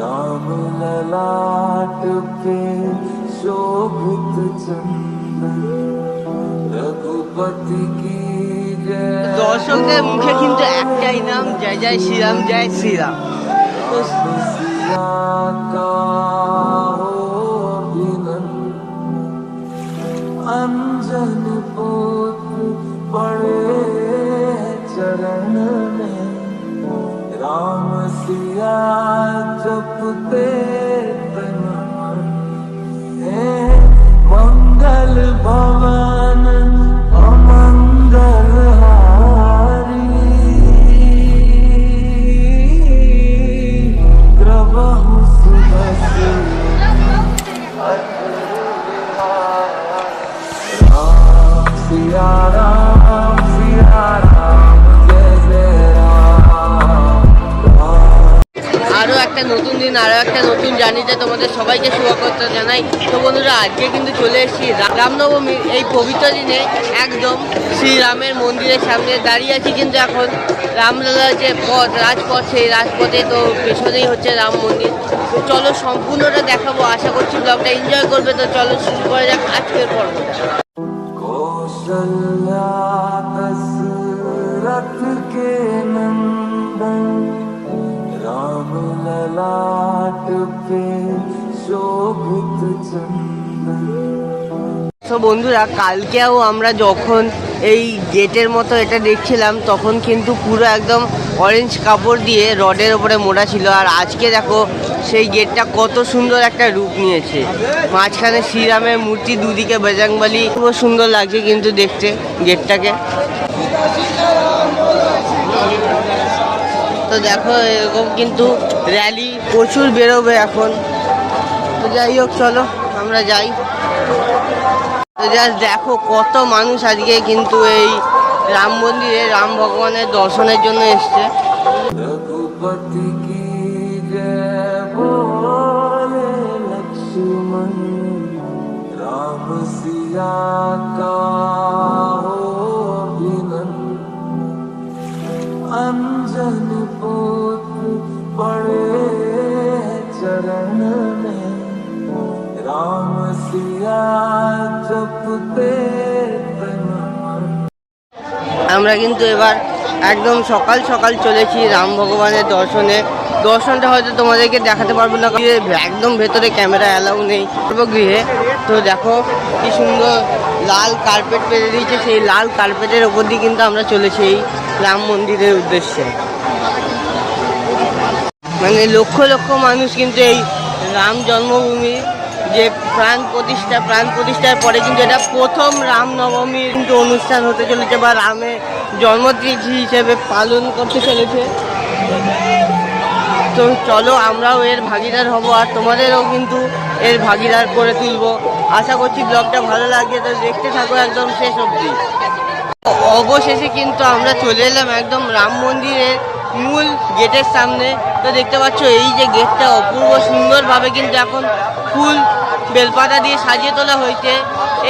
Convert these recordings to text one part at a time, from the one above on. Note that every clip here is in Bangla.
राम ललाट पे शोभित चंदन रघुपति की जय দর্শকদের মুখে কিন্তু একটাই নাম জয় জয় শ্রীরাম জয় শ্রীরাম তো सिया का हो अभिनंदन अंजन पुत्र पड़े चरण में राम सिया जपते मंगल भवन একটা নতুন জার্নিতে তোমাদের সবাইকে শুভকর্তা জানাই তো বন্ধুরা আজকে কিন্তু চলে এসেছি রা- রামনবমীর এই পবিত্র দিনে একদম শ্রীরামের মন্দিরের সামনে দাঁড়িয়ে আছি কিন্তু এখন রামলালার যে পথ রাজপথ সেই রাজপথে তো পেছনেই হচ্ছে রাম মন্দির তো চলো সম্পূর্ণটা দেখাবো আশা করছি ব্লগটা এনজয় করবে তো চলো শুরু করা যাক আজকের পর্বটা कौशल्या दशरथ के नंदन তো বন্ধুরা কালকেও আমরা যখন এই গেটের মতো এটা দেখছিলাম, তখন কিন্তু পুরো একদম অরেঞ্জ কাপড় দিয়ে রডের ওপরে মোড়া ছিল। আর আজকে দেখো, সেই গেটটা কত সুন্দর একটা রূপ নিয়েছে। মাঝখানে শ্রীরামের মূর্তি, দুদিকে বেজাংবালি খুব সুন্দর লাগছে কিন্তু দেখতে গেটটাকে। তো দেখো, এরকম কিন্তু র্যালি প্রচুর বেরোবে এখন। তো যাই হোক, চলো, আমরা যাই। তো জাস্ট দেখো, কত মানুষ আজকে কিন্তু এই রাম মন্দিরে, রাম ভগবানের দর্শনের জন্য এসছে। Um... আমরা কিন্তু এবার একদম সকাল সকাল চলেছি রাম ভগবানের দর্শনে। দর্শনটা হয়তো তোমাদেরকে দেখাতে পারব না একদম ভেতরে ক্যামেরা অ্যালাউ নেই গৃহে তো দেখো কি সুন্দর লাল কার্পেট পেরে দিয়েছে, সেই লাল কার্পেটের ওপর দিয়ে কিন্তু আমরা চলেছি এই রাম মন্দিরের উদ্দেশ্যে। মানে লক্ষ লক্ষ মানুষ কিন্তু এই রাম জন্মভূমি যে প্রাণ প্রতিষ্ঠা, প্রাণ প্রতিষ্ঠার পরে কিন্তু এটা প্রথম রাম নবমীর কিন্তু অনুষ্ঠান হতে চলেছে বা রামের জন্মতিথি হিসেবে পালন করতে চলেছে। তো চলো আমরাও এর ভাগিদার হব আর তোমাদেরও কিন্তু এর ভাগিদার করে তুলবো। আশা করছি ব্লগটা ভালো লাগবে তো দেখতে থাকো একদম শেষ অবধি। অবশেষে কিন্তু আমরা চলে এলাম একদম রাম মন্দিরের মূল গেটের সামনে। তো দেখতে পাচ্ছ এই যে গেটটা অপূর্ব সুন্দরভাবে কিন্তু এখন ফুল বেলপাতা দিয়ে সাজিয়ে তোলা হয়েছে।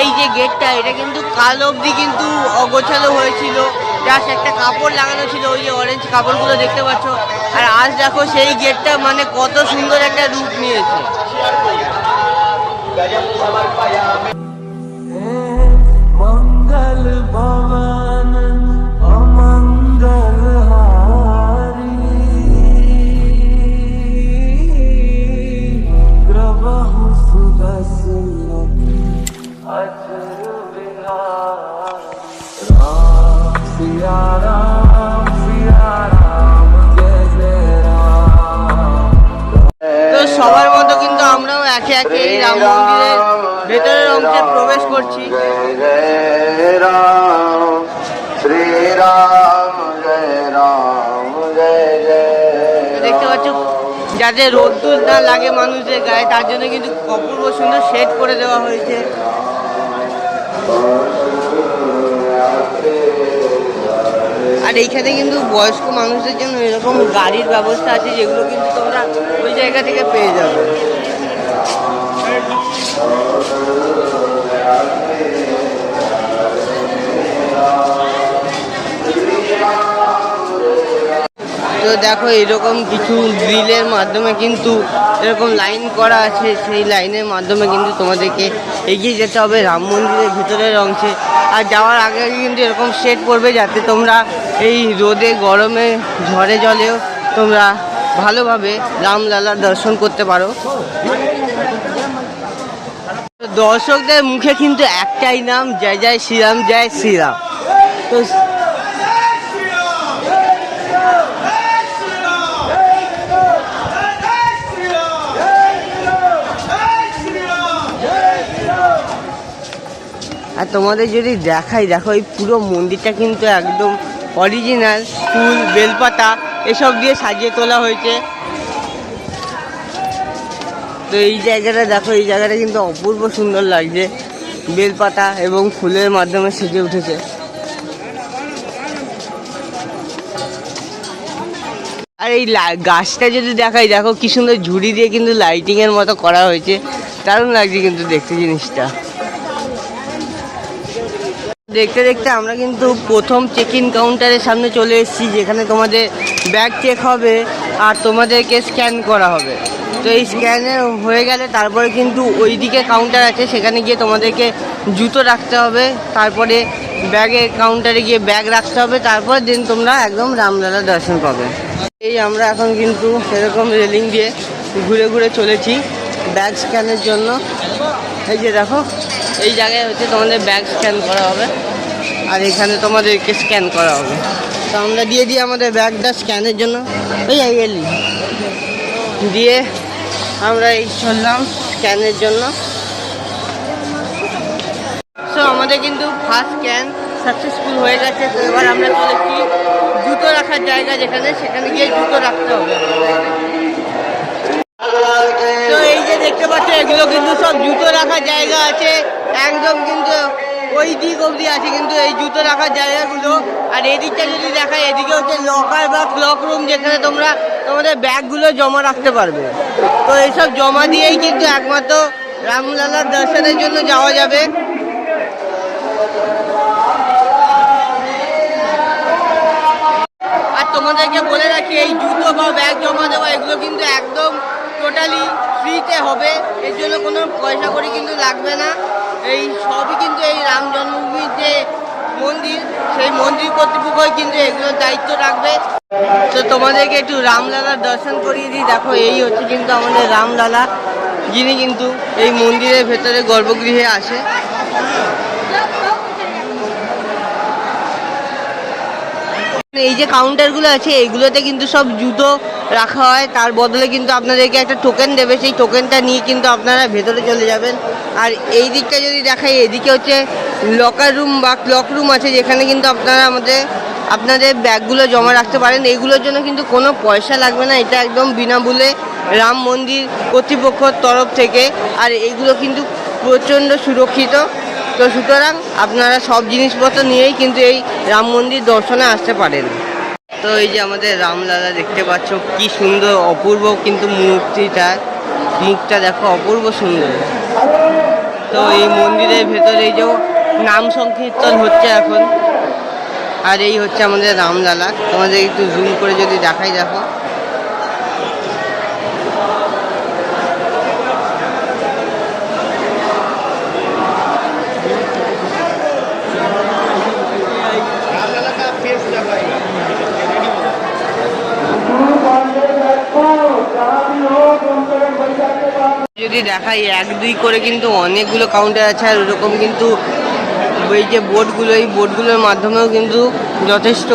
এই যে গেটটা, এটা কিন্তু কাল অবধি কিন্তু অগোছালো হয়েছিল। জাস্ট একটা কাপড় লাগানো ছিল, ওই যে অরেঞ্জ কাপড়গুলো দেখতে পাচ্ছ। আর আজ দেখো সেই গেটটা মানে কত সুন্দর একটা রূপ নিয়েছে। একে একে এই রাম মন্দিরের ভেতরের অংশে প্রবেশ করছি। দেখতে পাচ্ছ যাতে রোদ্দুর না লাগে মানুষের গায়ে, তার জন্য কিন্তু অপূর্ব সুন্দর শেড করে দেওয়া হয়েছে। আর এইখানে কিন্তু বয়স্ক মানুষদের জন্য এরকম গাড়ির ব্যবস্থা আছে, যেগুলো কিন্তু তোমরা ওই জায়গা থেকে পেয়ে যাবে। তো দেখো, এরকম কিছু গ্রিলের মাধ্যমে কিন্তু এরকম লাইন করা আছে। সেই লাইনের মাধ্যমে কিন্তু তোমাদেরকে এগিয়ে যেতে হবে রাম মন্দিরের ভিতরের অংশে। আর যাওয়ার আগে কিন্তু এরকম শেড পড়বে যাতে তোমরা এই রোদে, গরমে, ঝড়ে, জলেও তোমরা ভালোভাবে রামলালার দর্শন করতে পারো। দর্শকদের মুখে কিন্তু একটাই নাম, জয় জয় শ্রীরাম জয় শ্রীরাম। তো আর তোমাদের যদি দেখাই, দেখো এই পুরো মন্দিরটা কিন্তু একদম অরিজিনাল ফুল, বেলপাতা, এসব দিয়ে সাজিয়ে তোলা হয়েছে। তো এই জায়গাটা দেখো, এই জায়গাটা কিন্তু অপূর্ব সুন্দর লাগছে। বেলপাতা এবং ফুলের মাধ্যমে সেজে উঠেছে। আর এই গাছটা যদি দেখাই, দেখো কি সুন্দর ঝুড়ি দিয়ে কিন্তু লাইটিং এর মতো করা হয়েছে। দারুণ লাগছে কিন্তু দেখতে জিনিসটা। দেখতে দেখতে আমরা কিন্তু প্রথম চেক ইন কাউন্টারের সামনে চলে এসেছি, যেখানে তোমাদের ব্যাগ চেক হবে আর তোমাদেরকে স্ক্যান করা হবে। তো এই স্ক্যানে হয়ে গেলে তারপরে কিন্তু ওইদিকে কাউন্টার আছে, সেখানে গিয়ে তোমাদেরকে জুতো রাখতে হবে, তারপরে ব্যাগের কাউন্টারে গিয়ে ব্যাগ রাখতে হবে, তারপর দিন তোমরা একদম রামলালা দর্শন পাবে। এই আমরা এখন কিন্তু সেরকম রেলিং দিয়ে ঘুরে ঘুরে চলেছি ব্যাগ স্ক্যানের জন্য। এই যে দেখো এই জায়গায় হচ্ছে তোমাদের ব্যাগ স্ক্যান করা হবে। আর এখানে তোমাদেরকে স্ক্যান করা হবে। তো আমরা দিয়ে দিই আমাদের ব্যাগটা স্ক্যানের জন্য। ওই এই এলি দিয়ে আমরা এই চললাম স্ক্যানের জন্য। সো আমাদের কিন্তু ফার্স্ট স্ক্যান সাকসেসফুল হয়ে গেছে। তো এবার আমরা চলেছি জুতো রাখার জায়গা যেখানে, সেখানে গিয়ে জুতো রাখতে হবে। তো এই যে দেখতে পাচ্ছ, এগুলো কিন্তু সব জুতো রাখার জায়গা আছে। একদম কিন্তু ওই দিক অবধি আছে কিন্তু এই জুতো রাখার জায়গাগুলো। আর এদিকটা যদি দেখায় এদিকে হচ্ছে লকার বা ক্লক রুম যেখানে তোমরা তোমাদের ব্যাগগুলো জমা রাখতে পারবে। তো এইসব জমা দিয়েই কিন্তু একমাত্র রামলালার দর্শনের জন্য যাওয়া যাবে। আর তোমাদেরকে বলে রাখি, এই জুতো বা ব্যাগ জমা দেওয়া, এগুলো কিন্তু একদম টোটালি ফ্রিতে হবে। এর জন্য কোনো পয়সা করে কিন্তু লাগবে না। এই সবই কিন্তু এই রাম জন্মভূমির যে মন্দির, সেই মন্দির কর্তৃপক্ষই কিন্তু এগুলোর দায়িত্ব রাখবে। তো তোমাদেরকে একটু রামলালার দর্শন করিয়ে দিই। দেখো, এই হচ্ছে কিন্তু আমাদের রামলালা। যিনি কিন্তু এই মন্দিরের ভেতরে গর্ভগৃহে আসে। এই যে কাউন্টারগুলো আছে এইগুলোতে কিন্তু সব জুতো রাখা হয়। তার বদলে কিন্তু আপনাদেরকে একটা টোকেন দেবে। সেই টোকেনটা নিয়ে কিন্তু আপনারা ভেতরে চলে যাবেন। আর এই দিকটা যদি দেখাই, এদিকে হচ্ছে লকার রুম বা ক্লক রুম আছে, যেখানে কিন্তু আপনারা আমাদের, আপনাদের ব্যাগগুলো জমা রাখতে পারেন। এইগুলোর জন্য কিন্তু কোনো পয়সা লাগবে না। এটা একদম বিনামূল্যে রাম মন্দির কর্তৃপক্ষর তরফ থেকে। আর এইগুলো কিন্তু প্রচণ্ড সুরক্ষিত। তো সুতরাং আপনারা সব জিনিসপত্র নিয়েই কিন্তু এই রাম মন্দির দর্শনে আসতে পারেন। তো এই যে আমাদের রামলালা দেখতে পাচ্ছ, কি সুন্দর, অপূর্ব কিন্তু মূর্তিটা। মুখটা দেখো, অপূর্ব সুন্দর। তো এই মন্দিরের ভেতরে এই যে নাম সংকীর্তন হচ্ছে এখন। আর এই হচ্ছে আমাদের রামলালা তোমাদের একটু জুম করে যদি দেখাই দেখো। দেখাই, এক, দুই করে কিন্তু অনেকগুলো কাউন্টার আছে আর ওরকম কিন্তু ওই যে বোর্ডগুলো এই বোর্ডগুলোর মাধ্যমেও কিন্তু যথেষ্ট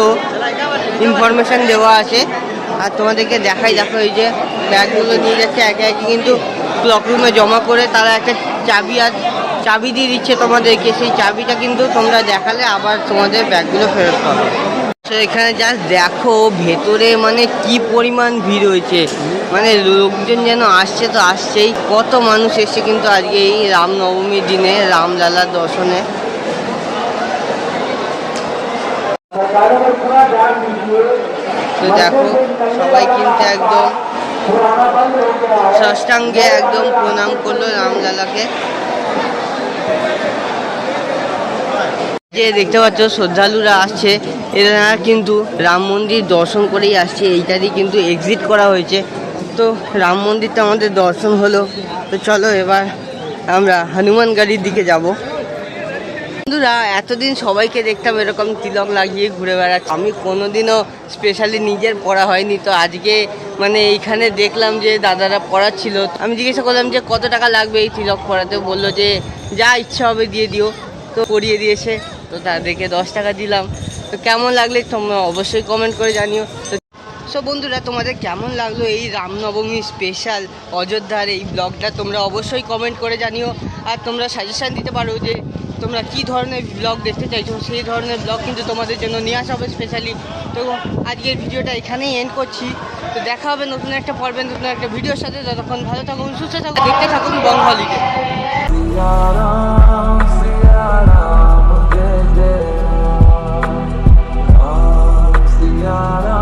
ইনফরমেশান দেওয়া আছে। আর তোমাদেরকে দেখাই, দেখো এই যে ব্যাগগুলো নিয়ে যাচ্ছে, একে একে কিন্তু ক্লক রুমে জমা করে তারা একটা চাবি আর চাবি দিয়ে দিচ্ছে তোমাদেরকে। সেই চাবিটা কিন্তু তোমরা দেখালে আবার তোমাদের ব্যাগগুলো ফেরত পাবে। তো এখানে জাস্ট দেখো ভেতরে মানে কি পরিমাণ ভিড় হয়েছে। মানে লোকজন যেন আসছে তো আসছেই। কত মানুষ এসছে কিন্তু আজকে এই রামনবমীর দিনে, রামলালার দর্শনে। তো দেখো, সবাই কিন্তু একদম ষষ্ঠাঙ্গে একদম প্রণাম করল রামলালাকে। যে দেখতে পাচ্ছ, শ্রদ্ধালুরা আসছে। এরা কিন্তু রাম মন্দির দর্শন করেই আসছে। এইটারই কিন্তু এক্সিট করা হয়েছে। তো রাম মন্দিরটা আমাদের দর্শন হলো। তো চলো এবার আমরা হনুমান গাড়ির দিকে যাব। বন্ধুরা, এতদিন সবাইকে দেখতাম এরকম তিলক লাগিয়ে ঘুরে বেড়াচ্ছে। আমি কোনোদিনও স্পেশালি নিজের পড়া হয়নি। তো আজকে মানে এইখানে দেখলাম যে দাদারা পড়াচ্ছিল। আমি জিজ্ঞাসা করলাম যে কত টাকা লাগবে এই তিলক পড়াতে? বলল যে যা ইচ্ছা হবে দিয়ে দিও। তো পড়িয়ে দিয়েছে। তো তাদেরকে দশ টাকা দিলাম। তো কেমন লাগলে তোমরা অবশ্যই কমেন্ট করে জানিও। তো সো বন্ধুরা, তোমাদের কেমন লাগল এই রামনবমী স্পেশাল অযোধ্যার এই ব্লগটা তোমরা অবশ্যই কমেন্ট করে জানিও। আর তোমরা সাজেশান দিতে পারো যে তোমরা কি ধরনের ব্লগ দেখতে চাইছো, সেই ধরনের ব্লগ কিন্তু তোমাদের জন্য নিয়ে আসা হবে স্পেশালি তো আজকের ভিডিওটা এখানেই এন্ড করছি। তো দেখা হবে নতুন একটা পর্বে, নতুন একটা ভিডিওর সাথে। যতক্ষণ ভালো থাকুন, সুস্থ থাকুন, দেখতে থাকুন বঙ্গ God.